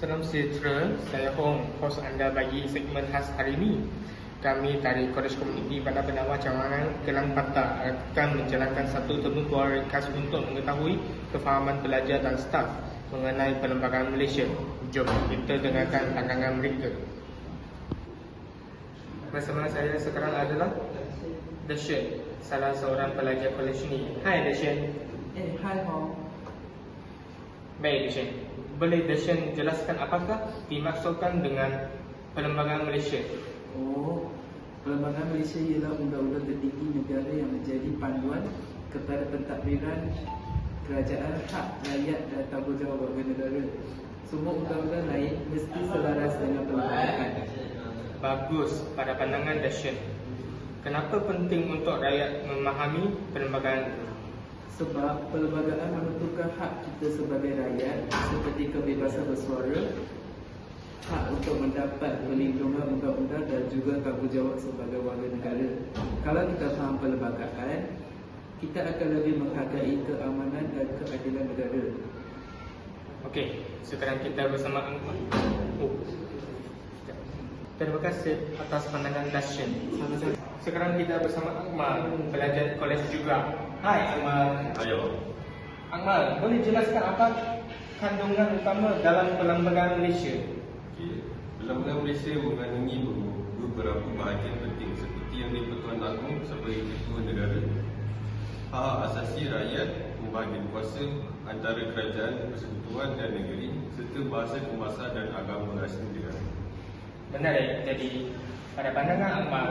Salam sejahtera, saya Hong, hos anda bagi segmen khas hari ini. Kami dari College Community pada bernama Cawangan Kelang Patah akan menjalankan satu tempoh khas untuk mengetahui kefahaman pelajar dan staf mengenai perlembagaan Malaysia. Jom kita dengarkan pandangan mereka. Bersama saya sekarang adalah Dashen, salah seorang pelajar kolej ini. Hai Dashen. Eh, hai Hong. Baik Dashen. Boleh Dashen jelaskan apakah dimaksudkan dengan perlembagaan Malaysia? Oh, Perlembagaan Malaysia ialah undang-undang tertinggi negara yang menjadi panduan kepada pentadbiran kerajaan hak rakyat dan tanggungjawab warga negara. Semua undang-undang lain mesti selaras dengan perlembagaan. Bagus pada pandangan Dashen. Kenapa penting untuk rakyat memahami perlembagaan itu? Sebab perlembagaan menentukan hak kita sebagai rakyat seperti kebebasan bersuara, hak untuk mendapat perlindungan undang-undang dan juga tanggungjawab sebagai warga negara. Kalau kita faham perlembagaan, kita akan lebih menghargai keamanan dan keadilan negara. Okey, sekarang kita bersama Angma. Oh. Terima kasih atas pandangan Dashen. Sama-sama. Sekarang kita bersama Akmal, pelajar kolej juga. Hai Akmal. Ayo. Akmal, boleh jelaskan apa kandungan utama dalam perlembagaan Malaysia? Okey. Perlembagaan Malaysia mengandungi beberapa bahagian penting seperti yang di-Pertuan Agong sebagai ketua negara. Hak asasi rakyat membahagian kuasa antara kerajaan, persekutuan dan negeri serta bahasa kemasan dan agama asli negara. Menarik. Jadi, pada pandangan Akmal,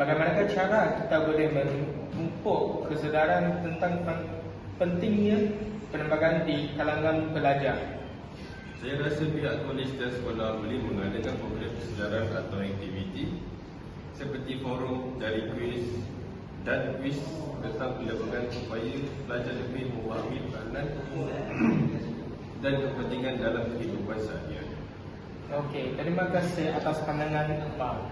bagaimanakah cara kita boleh memupuk kesedaran tentang pen- pentingnya perlembagaan di kalangan pelajar? Saya rasa pihak kolej dan sekolah boleh mengadakan program kesedaran atau aktiviti seperti forum dari kuis dan kuis tentang perlembagaan supaya pelajar lebih memahami peranan dan kepentingan dalam kehidupan seharian. Okey, terima kasih atas pandangan. Sama.